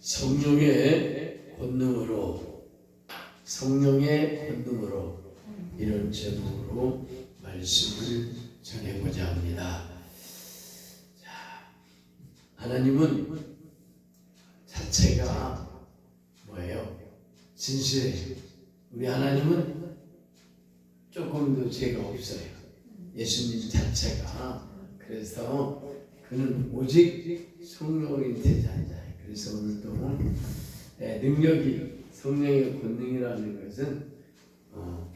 성령의 권능으로 성령의 권능으로 이런 제목으로 말씀을 전해보자 합니다. 자, 하나님은 자체가 뭐예요? 진실해요. 우리 하나님은 조금도 죄가 없어요. 예수님 자체가 그래서 그는 오직 성령의 대자이다. 그래서 오늘도 예, 능력이 성령의 권능이라는 것은 어,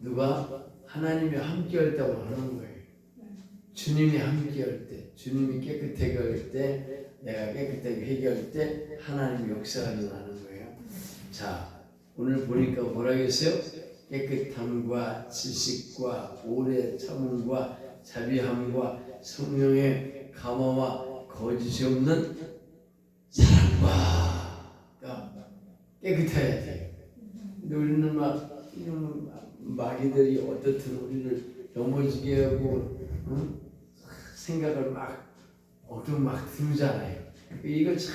누가 하나님이 함께할 때만 하는 거예요. 주님이 함께할 때, 주님이 깨끗하게 할 때, 내가 깨끗하게 회개할 때 하나님 역사가 일어나는 거예요. 자, 오늘 보니까 뭐라겠어요? 깨끗함과 지식과 오래 참음과 자비함과 성령의 감화와 거짓이 없는 사랑과 그러니까 깨끗해야 돼요. 근데 우리는 막 이런 마귀들이 어떻든 우리를 넘어지게 하고 응? 생각을 막 어둠 막 들잖아요. 이거 참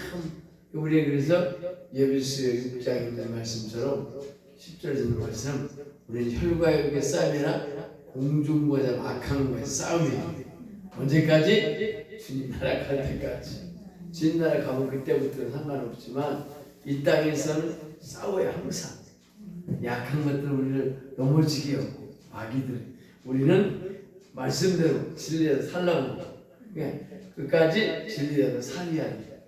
우리 그래서 예비스 6장의 말씀처럼 10절 듣는 말씀 우리는 혈과 육의 싸움이나 공중보다 악한 거에 싸움이에요. 언제까지? 주님 나라 갈 때까지. 주님 나라 가면 그때부터는 상관없지만 이 땅에서는 싸워야 항상 약한 것들 우리를 넘어지게 하고 마귀들 우리는 말씀대로 진리대로 살라고 그러니까 끝까지 진리대로 살려야 돼.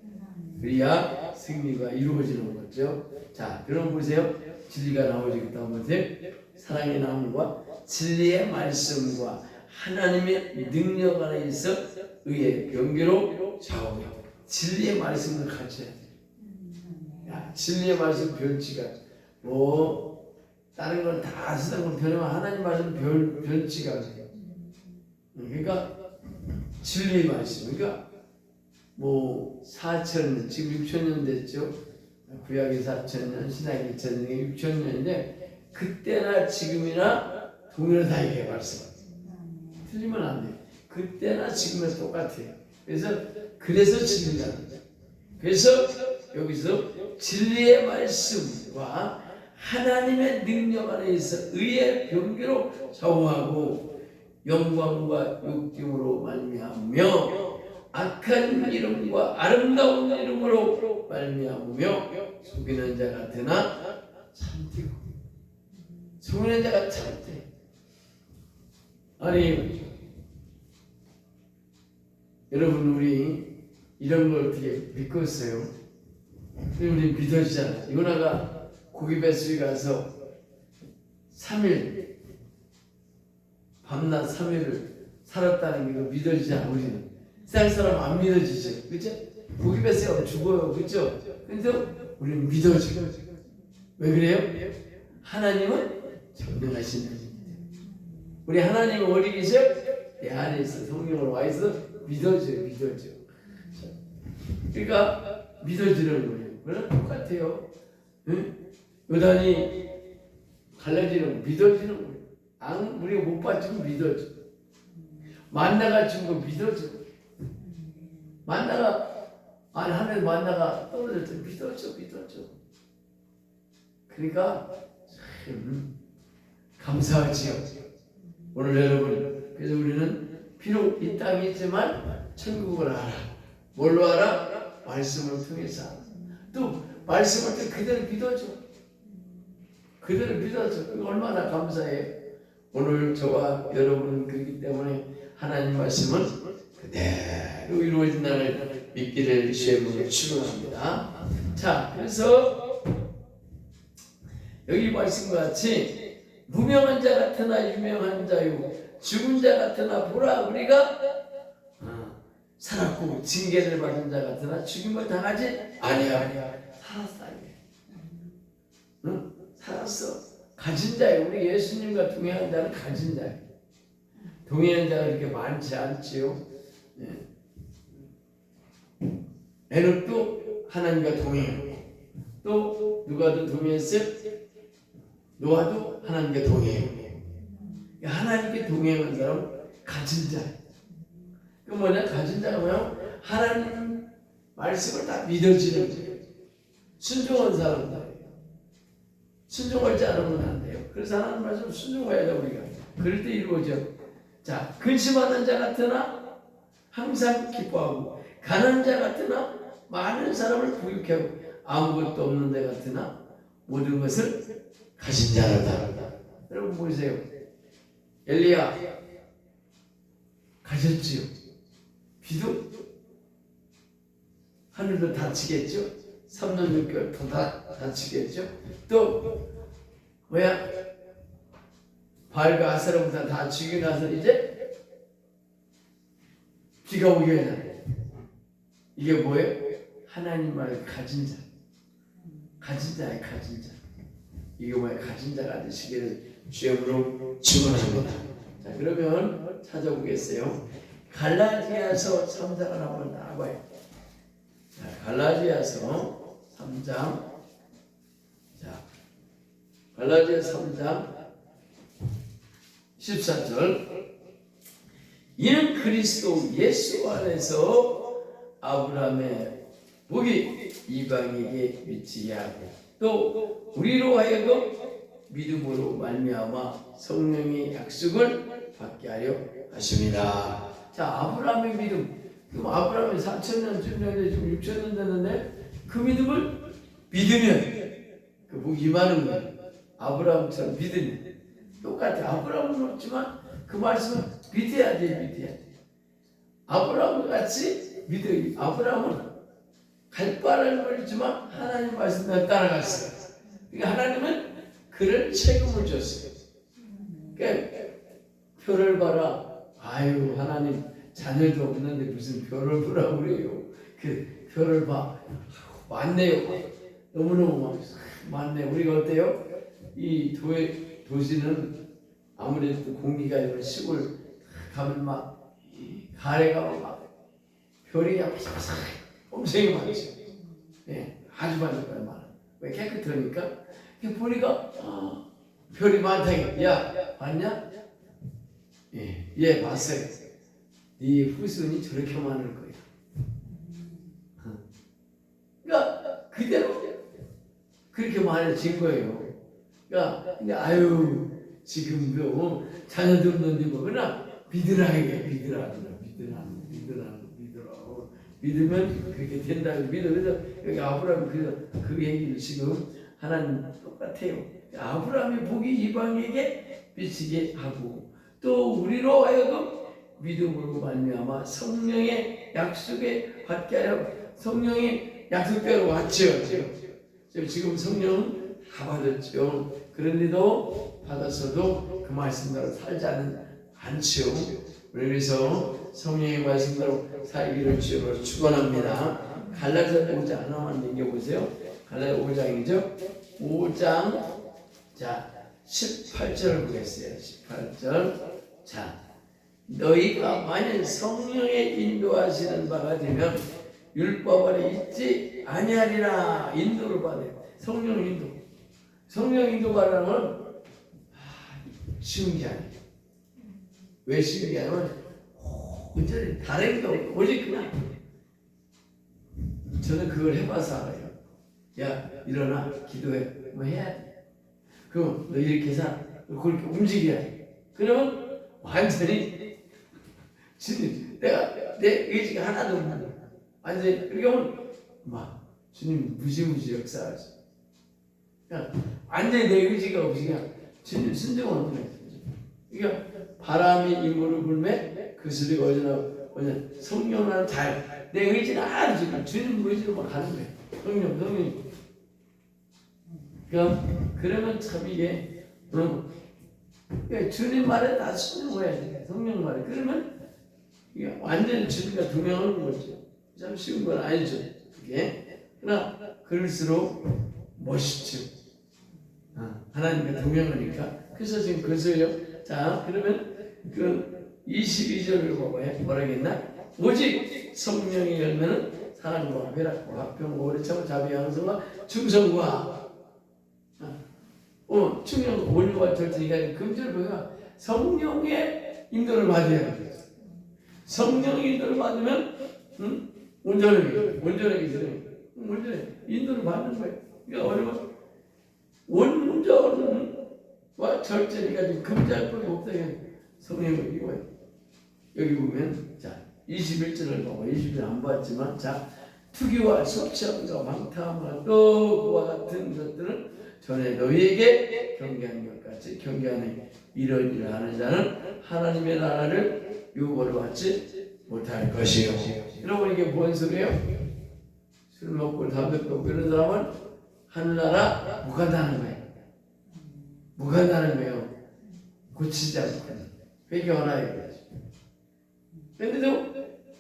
그래야 승리가 이루어지는 거죠. 자, 그럼 보세요. 진리가 나오지 다 보세요. 사랑의 나옴과 진리의 말씀과 하나님의 능력 안에 있어 의의 경계로 좌우하고 진리의 말씀을 돼. 야, 진리의 말씀 변치가 뭐 다른 건다 세상 건 변하면 하나님 말씀 변 변치가. 그러니까 진리의 말씀. 그러니까 뭐 4천 년 지금 6천 년 됐죠. 구약이 4천 년, 신약이 2천 년, 6천 년인데 그때나 지금이나 동일하다 이게 말씀. 틀리면 안 돼요. 그때나 지금이나 똑같아요. 그래서 그래서 진리다. 그래서 여기서 진리의 말씀과 하나님의 능력 안에 있어 의의 병기로 좌우하고 영광과 욕심으로 말미암으며 악한 이름과 아름다운 이름으로 말미암으며 속이는 자 같으나 참되고 속이는 자가 참되 아니 여러분 우리 이런 걸 어떻게 믿고 있어요? 우리 믿어지잖아. 요나가 고기 뱃속에 가서 3일 밤낮 3일을 살았다는 게 믿어지지 않아 우리는 세상 사람 안 믿어지죠 그죠? 고기 가면 죽어요 그죠? 근데 우리는 믿어져 왜 그래요? 하나님은 전능하신 분입니다 우리 하나님은 어디 계세요? 내 안에 있어 성령으로 와 있어 믿어져요 믿어져. 그러니까 믿어지는 거예요. 그랑 똑같아요. 응? 요단이 갈라지는 거 믿어지는 거예요. 안 우리가 못 봤지만 믿어져. 만나가 준거 믿어져. 만나가 아니 하늘 만나가 떨어질 때 믿어져 믿어져. 그러니까 참 감사하지요. 오늘 여러분 그래서 우리는 비록 이 땅에 있지만 천국을 알아. 뭘로 알아? 말씀을 통해서 알아. 또 말씀을 때 그대로 믿어줘. 그대로 믿어줘. 얼마나 감사해. 오늘 저와 여러분은 그렇기 때문에 하나님 말씀은 그대로 이루어진다는 믿기를 주의 축원합니다. 자, 그래서 여기 말씀과 같이 무명한 자 같으나 유명한 자요 죽은 자 같으나 보라 우리가 어, 살았고 징계를 받은 자 같으나 죽임을 당하지? 아니야. 살았다 이게 응? 살았어. 가진 자예요. 우리 예수님과 동행한 자는 가진 자예요. 동행한 자가 그렇게 많지 않지요. 예. 에녹도 하나님과 동행했고 또 누가 더 동행했어요? 노아도 하나님과 동행했고 하나님께 동행한 사람 가진 자. 그 뭐냐 가진 자가 뭐냐 하나님 말씀을 다 믿어지는 거예요. 순종한 사람들. 순종하지 않으면 안 돼요. 그래서 하나님 말씀 순종해야 돼 우리가. 그럴 때 이루어져. 자, 근심하는 자 같으나 항상 기뻐하고 가난한 자 같으나 많은 사람을 부유케 하고 아무것도 없는 자 같으나 모든 것을 가진 자라다. 여러분 보세요. 엘리야 가졌지요. 비도 하늘도 닫히겠죠. 3년 6개월 더 다, 닫히겠죠. 또 뭐야? 바알과 아세라부터 다 죽이고 나서 이제 비가 오게 되잖아요. 이게 뭐예요? 하나님 말을 가진 자. 가진 자의 가진 자. 이게 뭐야? 가진 자가 되시기를 주여으로 축원합니다. 자 그러면 찾아보겠어요. 갈라디아서 3장을 한번 나와봐요. 자, 갈라디아서 3장. 자, 갈라디아 3장 14절. 이는 그리스도 예수 안에서 아브라함의 복이 이방에게 미치게 하고 또 우리로 하여금 믿음으로 말미암아 성령의 약속을 받게 하려 하십니다. 자, 아브라함의 믿음. 그럼 아브라함이 4천 년쯤 전에 지금 6천 년 됐는데 그 믿음을 믿으면 그 복이 임하는 거예요. 아브라함처럼 믿으면 똑같아. 아브라함은 없지만 그 말씀은 믿어야 돼, 믿어야 돼. 아브라함 같이 믿어. 아브라함은 갈 바를 모르지만 하나님 말씀을 따라갔어요. 그러니까 하나님은 그를 책임을 줬어요. 그러니까 표를 봐라. 아유 하나님 자녀도 없는데 무슨 표를 보라고 그래요. 그 표를 봐. 많네요. 너무너무 많네. 우리가 어때요? 이 도에, 도시는 아무래도 공기가 이런 시골 가면 막 가래 가면 막 별이 바삭바삭 엄청 많죠. 예, 아주 거야 많아. 왜 깨끗하니까? 보니까 아, 별이 많다. 야 봤냐? 예, 예 봤어요. 네 후손이 저렇게 많을 거야. 그러니까 그대로 그렇게 많아진 거예요. 그러니까 아유 지금 그 자녀들 없는데 뭐 그러나 믿으라 이게 믿으라 믿으라 믿으라 믿으라 믿으면 그렇게 된다고 믿어 그래서 여기 아브라함 그, 그 얘기를 지금 하나님 똑같아요. 아브라함의 복이 이방에게 미치게 하고 또 우리로 하여금 믿음으로 말미암아 성령의 약속에 받게 하려 성령의 약속대로 왔죠. 지금 지금 성령 다 받았죠. 그런데도 받았어도 그 말씀대로 살자는 않죠. 그래서 성령의 말씀대로 살기를 주로 축원합니다. 갈라디아 5장 하나만 얘기해 보세요. 갈라디아 5장이죠. 5장. 자 18절 보겠어요. 18절. 자 너희가 만일 성령의 인도하시는 바가 되면 율법 아래 있지 아니하리라. 인도를 받아 성령 인도. 성령 인도가라는 건 쉬운 게 아니에요 왜 쉬운 게 아니면 온전히 다른 게 없고 오직 그냥. 저는 그걸 해봐서 알아요 야 일어나 기도해. 뭐 해야 돼 그럼 너 이렇게 해서 그렇게 움직여야 돼. 그러면 완전히 주님 내가 내 의지가 하나도 없는 완전히 하면 막 주님 무시무시 역사하시 그러니까 완전히 내 의지가 없이 그냥 주님 순종하는 거야 그러니까 바람이 인물을 불매 그 소리가 어디나 어디나 성령은 잘내 의지는 지금 주님 의지로만 가는 거야. 성령 성령 그러니까 그러면 참 이게 어, 그러니까 주님 말에 다 순종해야 돼 성령 말에 그러면 이게 완전히 주님과 동행하는 거죠. 참 쉬운 건 아니죠. 그게? 그러나 그럴수록 멋있죠. 아, 하나님과 동행하니까. 그래서 지금 그래서요. 자 그러면 그 22절을 봐봐요 뭐라 겠나? 오직 성령의 열매는 사랑과 회락과 화평과 오래참 자비 양성과 충성과 어, 충성 원료와 절제가 금절 보가 성령의 인도를 받아야 돼. 성령의 인도를 받으면 응? 온전하게, 온전하게 지내. 온전해. 인도를 받는 거예요. 그러니까 어려워. 온전과 절제니까 지금 것이 없다. 성령을 이거예요. 여기 보면 자 21절을 보고 20절 안 봤지만 자 투기와 속시함과 방탕과 또 그와 같은 것들은 전에 너희에게 경계한 것 같이 경계하는 이런 일을 하는 자는 하나님의 나라를 유보를 받지 못할 것이요. 여러분 이게 뭔 소리예요? 술 먹고 담배 피우고 이런 사람은 하늘나라 못 간다는 거예요. 못 간다는 거예요. 고치지 않고 회개하라 이거지. 근데도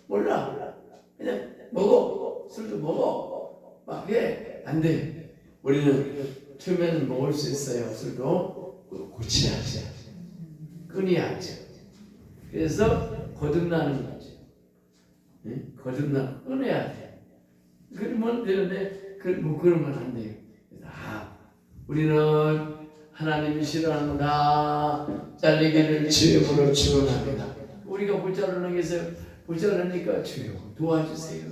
몰라. 그냥 먹어. 술도 먹어. 막 해. 안 돼. 우리는 처음에는 먹을 수 있어요. 술도 고쳐야지. 끊어야지. 그래서 거듭나는. 응? 거듭나 끊어야 돼. 그러면 되는데 그, 뭐 그러면 안 돼요. 아, 우리는 하나님이 싫어하는구나. 잘리기를 주님으로 주문합니다. 우리가 못 자르는 게서 못 자르니까 주여 도와주세요.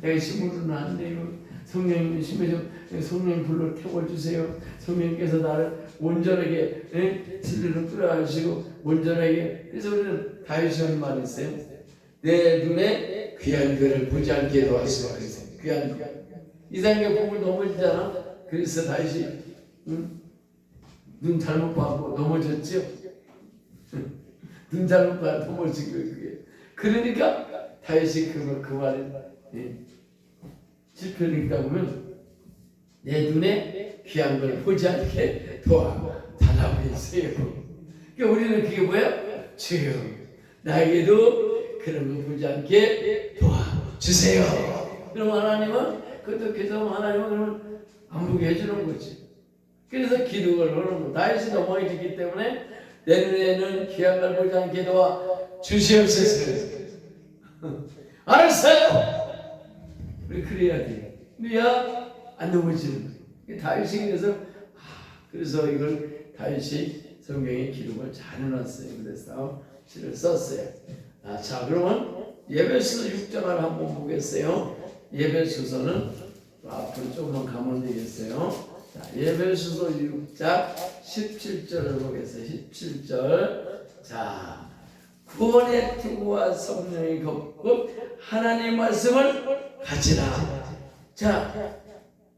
내가 힘으로는 안 돼요. 성령님 좀 성령 불로 태워주세요. 성령께서 나를 온전하게 예? 진리로 끌어가시고 온전하게 그래서 우리는 다윗이 말이 있어요. 내 눈에 귀한 글을 보지 않게 도와주세요. 귀한 글. 이상하게 복을 넘어지잖아. 그래서 다윗이 응? 눈 잘못 봐고 넘어졌죠. 눈 잘못 봐 넘어진 거예요. 그게. 그러니까 다윗이 그, 그 말에 예. 실패니까 보면 내 눈에 귀한 걸 보지 않게 도와 달라고 했어요. 그러니까 우리는 그게 뭐야? 주여 나에게도 그런 거 보지 않게 도와주세요. 그럼 하나님은 그것도 계속 하나님은 안 보게 해주는 거지. 그래서 기도를 하는 거. 다윗이 넘어지기 때문에 내 눈에는 귀한 걸 보지 않게 도와 주시옵소서. 알았어요. 우리 그래야 돼. 그래야 안 넘어지는 거예요. 다윗이 그래서 아, 그래서 이걸 다윗이 성경에 기록을 잘 해놨어요. 그래서 시를 썼어요. 아, 자 그러면 예배수서 6장을 한번 보겠어요. 예배수서는 앞으로 조금만 가면 되겠어요. 자, 예배수서 6장 17절을 보겠어요. 17절. 자, 구원의 투구와 성령의 겁고 하나님의 말씀을 가지라. 자,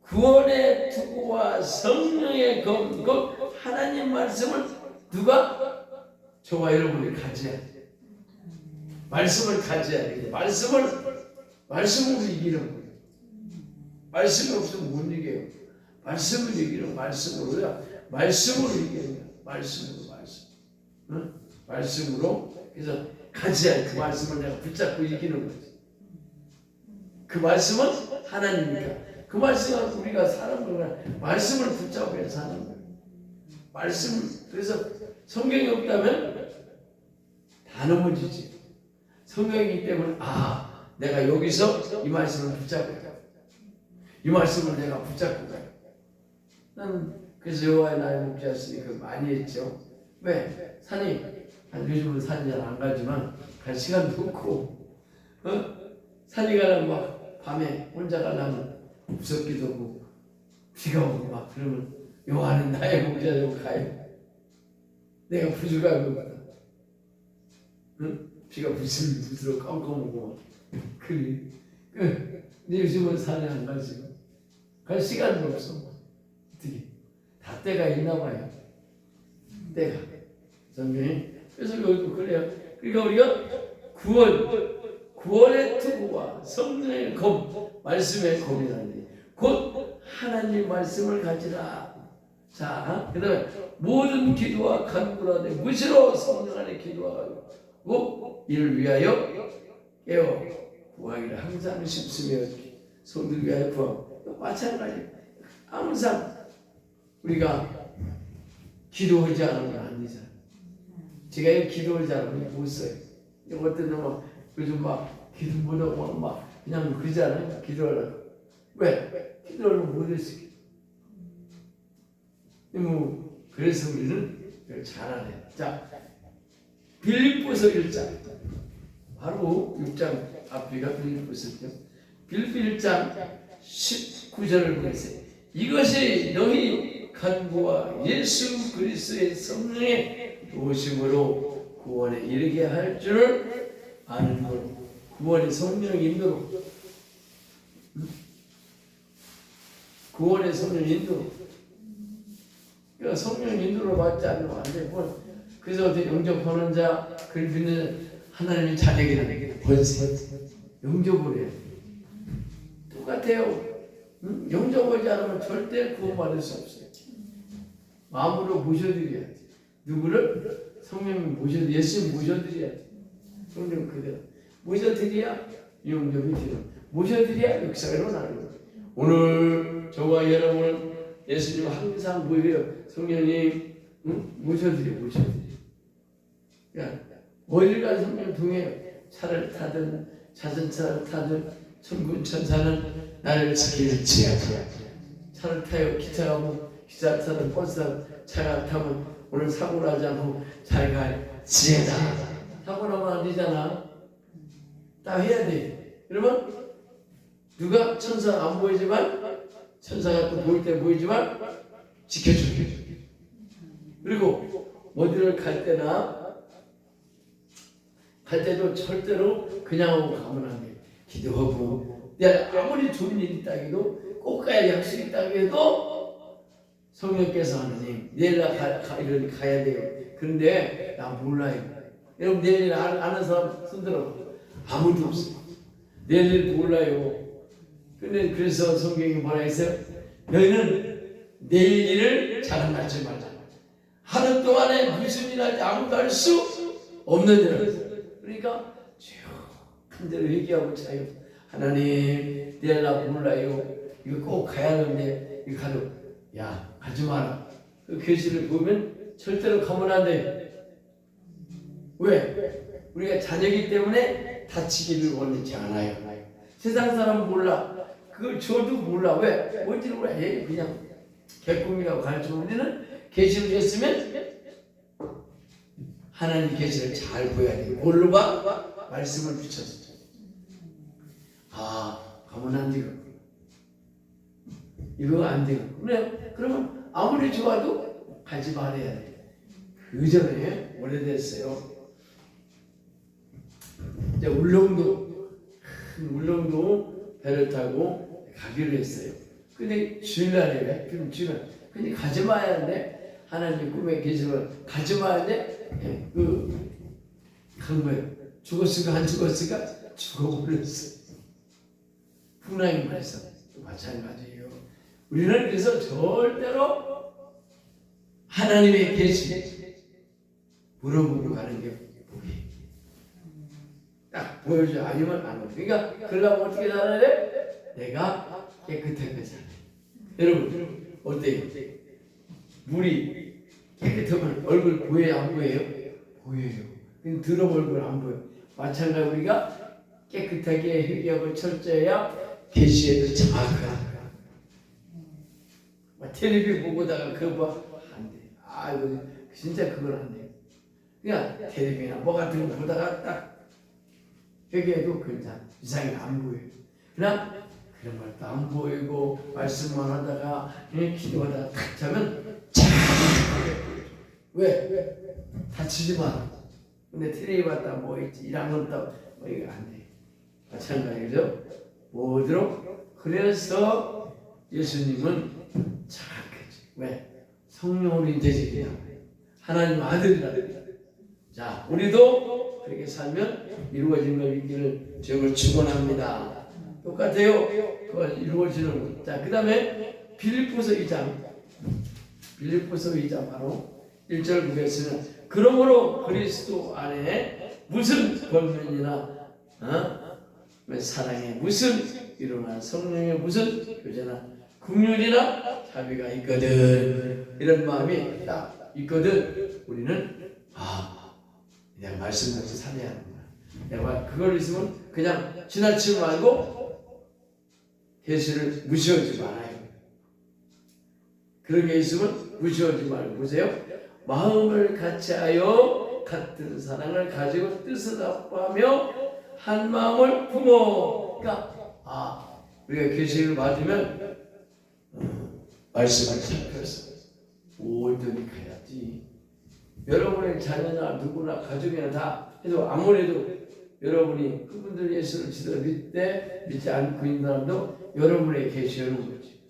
구원의 투구와 성령의 겁고 하나님 말씀을 누가 저와 여러분이 가져야 돼. 말씀을 가져야 돼. 말씀을 말씀으로 이기는 거예요. 말씀이 없으면 못 이겨요. 말씀을 이기는 말씀으로야. 말씀으로 거야. 말씀으로 말씀. 응? 말씀으로 그래서 가져야 그 말씀을 내가 붙잡고 이기는 거지. 그 말씀은 하나님이니까. 그 말씀은 우리가 사는 거야. 말씀을 붙잡고 사는 거야. 말씀 그래서 성경이 없다면 다 넘어지지. 성경이기 때문에 아 내가 여기서 이 말씀을 붙잡고 가. 이 말씀을 내가 붙잡고 가. 나는 그래서 여호와의 나의 목자였으니 그 많이 했죠. 왜 산이 한 요즘은 산이 잘 안 가지만 갈 시간도 없고 어? 산이 가면 막 밤에 혼자 가려면 무섭기도 하고 비가 오고 막 그러면 여호와는 나의 목자라고 가요. 내가 부족하고 응? 비가 부슬 부슬 깜깜하고 막 그래. 그, 근데 요즘은 산에 안 가지. 갈 시간도 없어. 어떻게? 다 때가 있나 봐요. 때가. 성경이. 그래서 여기도 그래요. 그러니까 우리가 구원, 구원의 투구와 성령의 검, 말씀의 검이라는 곧 하나님 말씀을 가지라. 자, 그 다음에 모든 기도와 간구라되 무시로 성령 안에 기도하고 이를 위하여 깨어 구하기를 항상 싶으며 손들 위하여 구하고 마찬가지 항상 우리가 기도하지 않으면 안 되잖아요. 제가 이 기도를 잘하면 못 써요. 어떤 놈은 요즘 막 기도 못하고 막 그냥 그러잖아요. 기도하라고. 왜? 기도를 못했어. 뭐 그래서 우리는 잘하네. 자, 빌립보서 1장. 바로 6장 앞뒤가 빌립보서죠. 빌립비 1장 19절을 보겠어요. 이것이 너희 간구와 예수 그리스도의 성령의 도심으로 구원에 이르게 할 줄을 아는 것. 구원의 성령 인도로. 구원의 성령 인도로. 그러니까 성령 인도로 받지 않으면 안 돼. 뭐, 그래서 영접하는 자, 그를 믿는 하나님의 자녀에게는 번세. 영접을 해요. 똑같아요. 응? 영접하지 않으면 절대 구원받을 수 없어요. 마음으로 모셔드려야 돼. 누구를? 성령님 모셔, 예수 모셔드려야 돼. 성령 그대로. 모셔드려야 영접이 되는. 모셔드려야 역사가 일어나는. 오늘 저와 여러분은 예수님 항상 뭐예요? 성령님 응? 모셔드려, 모셔드려. 야, 어딜 가 성령 통해요. 차를 타든 자전차를 타든 천군 천사는 나를 지킬지어다. 차를 타요 기차하고 기차 타든 버스 차가 타면 오늘 사고 나지 않고 잘 갈지어다. 사고 나면 안 되잖아. 다 해야 돼. 그러면 누가 천사 안 보이지만 천사가 또 보일 때 보이지만 지켜줄게. 그리고 어디를 갈 때나 갈 때도 절대로 그냥 하고 가면 안 돼. 기도하고 내가 아무리 좋은 일이 있다 해도 꼭 가야 약속이 있다 해도 성령께서 하나님 내일 나 가, 가, 이런 가야 돼요. 그런데 나 몰라요. 여러분 내일 아, 아는 사람 손들어 아무도 없어. 내일 몰라요. 근데 그래서 성경이 뭐라 했어요? 너희는 내일 일을 자랑하지 말자. 하루 동안에 무슨 일 할지 아무도 알 수 없는 일을. 그러니까 쭉한 대로 얘기하고 자요. 하나님 내일 나 몰라요. 이거 꼭 가야 하는데 이거 가도 야 가지 마라. 그 교실을 보면 절대로 가면 안 돼. 왜? 우리가 자녀이기 때문에 다치기를 원하지 않아요. 세상 사람은 몰라. 그걸 줘도 몰라. 왜? 뭔지 몰라. 에이, 그냥 개꿈이라고 가르쳐. 우리는 계시를 줬으면 하나님 계시를 잘 보여야 돼. 뭘로 봐? 말씀을 비춰서. 아, 가면 안 되고. 이거 안 되고. 그래, 그러면 아무리 좋아도 가지 말아야 돼. 그 전에 오래됐어요. 이제 울릉도, 큰 울릉도 배를 타고 가기로 했어요. 근데 주일날이래. 그럼 주일 근데 가지 마야 하는데 하나님 꿈에 계시면 가지 마야 돼. 예, 그, 간 거예요. 죽었을까 안 죽었을까? 죽어버렸어. 말씀 또 마찬가지예요. 우리는 그래서 절대로 하나님의 계시 물어보고 가는 게. 딱 보여줘 아니면 안 돼. 그러니까 그러려면 어떻게 살아야 돼? 내가 깨끗하게 살아. 여러분 어때요? 물이 깨끗하면 얼굴 보여요 안 보여요? 보여요. 근데 들어 얼굴 안 보여. 마찬가지 우리가 깨끗하게 회개하고 철저해야 계시에도 정확하다. 막 텔레비 보고다가 그거 봐안 돼. 아 이거 진짜 그건 안 돼. 그냥 텔레비나 뭐 같은 거 보다가 딱 회개해도 괜찮아. 이상이 안 보여. 그냥 그런 것도 안 보이고 말씀만 하다가 예, 기도하다가 탁 자면 참 왜? 왜? 다치지 마. 근데 텔레비 봤다 뭐 있지 이런 것도 뭐 이거 안 돼. 마찬가지죠. 뭐도록 그래서 예수님은 착하지. 왜? 성령으로 인재지이야 하나님 아들이라. 자, 우리도 그렇게 살면 이루어진 걸 믿기를 주님을 축원합니다. 똑같아요. 그걸 이루어지는 것. 자, 그 다음에 빌립보서 2장. 빌립보서 2장 바로 1절 보겠습니다. 그러므로 그리스도 안에 무슨 권면이나 어? 사랑에 무슨 일어나 성령의 무슨 교제나 국률이나 자비가 있거든 이런 마음이 딱 있거든 우리는 아 내가 말씀같이 살아야 하는구나 내가 그걸 있으면 그냥 지나치지 말고 예수를 무시하지 말아요. 그런 게 있으면 무시하지 말고 보세요. 마음을 같이 하여 같은 사랑을 가지고 뜻을 합하며 한 마음을 품어. 그러니까 아 우리가 계시를 받으면 어, 말씀을 살펴서 온전히 가야지. 여러분의 자녀나 누구나 가족이나 다 해도 아무래도 여러분이 그분들 예수를 지도로 믿되 믿지 않고 있는 사람도 여러분의 계시하는 거지.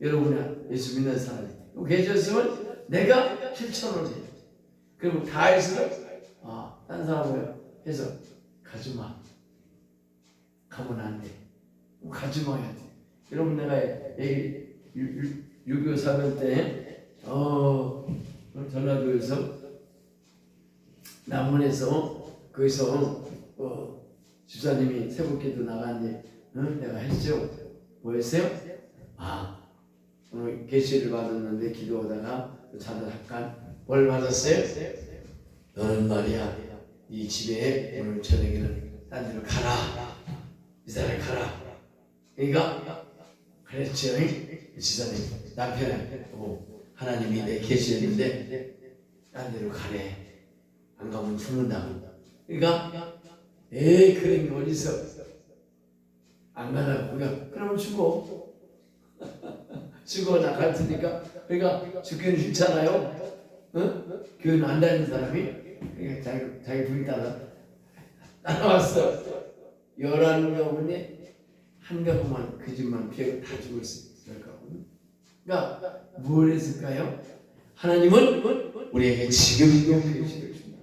여러분이 예수 믿는 사람이 계셨으면 내가 실천을 해. 그러면 다 해서 아, 딴 사람을 해서 가지 마. 가면 안 돼. 가지 마야 돼. 여러분 내가 얘기 유교 사변 때 어, 전라도에서 남문에서 거기서 어, 집사님이 새벽기도 나갔는데 어? 내가 했죠. 뭐 했어요? 아 오늘 계시를 받았는데 기도하다가 자들 잠깐 뭘 받았어요? 너는 말이야 이 집에 오늘 저녁에는 딴 데로 가라 이사를 가라 그러니까 그랬죠 이 지사님 남편하고 하나님이 내 계시했는데 딴 데로 가래. 안 가면 죽는다고. 그러니까 에이 그런 게 어디서 안 가라고 그러니까 그러면 죽어. 죽어 나갈 테니까. 그러니까 죽기는 싫잖아요. 어? 교회는 안 다니는 사람이? 그러니까 자기, 자기 부인 따라 따라왔어. 열한 가문에 한 가문만 그 집만 피해가 다 죽었어요 그러니까 뭘 했을까요? 하나님은 우리에게 지금도 계시를 준다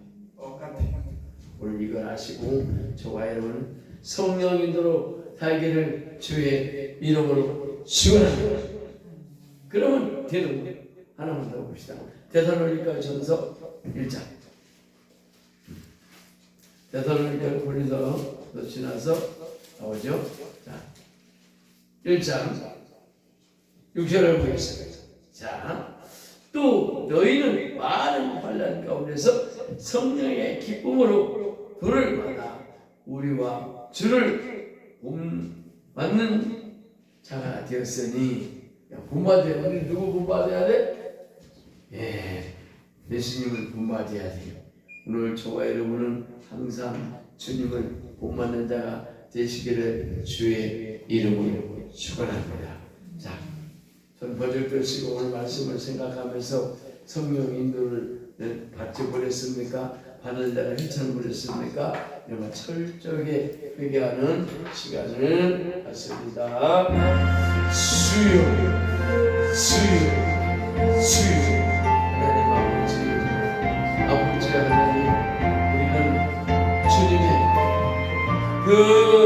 오늘 이걸 아시고 저와 여러분은 성령 인도로 살기를 주의 이름으로 축원합니다. 그러면 되는 거예요. 하나만 더 봅시다. 대살로니가 전서 1장. 대살로니가 보리서 또 지나서 나오죠. 자, 1장 6절을 보겠습니다. 자, 또 너희는 많은 환란 가운데서 성령의 기쁨으로 불을 받아 우리와 주를 본받는 자가 되었으니 야, 본받아야 돼. 누구 본받아야 돼? 예, 예수님을 본받아야 돼요. 오늘 저와 여러분은 항상 주님을 본받는 자가 되시기를 주의 이름으로 축원합니다. 자, 전 버젓 쓰고 오늘 말씀을 생각하면서 성령 인도를 받지 못했습니까? 받은 자가 희천을 못했습니까? 이런 걸 철저하게 회개하는 시간을 갖습니다. 수요, 수요, 수요. 하나님 아버지, 아버지 하나님, 우리는 주님의 그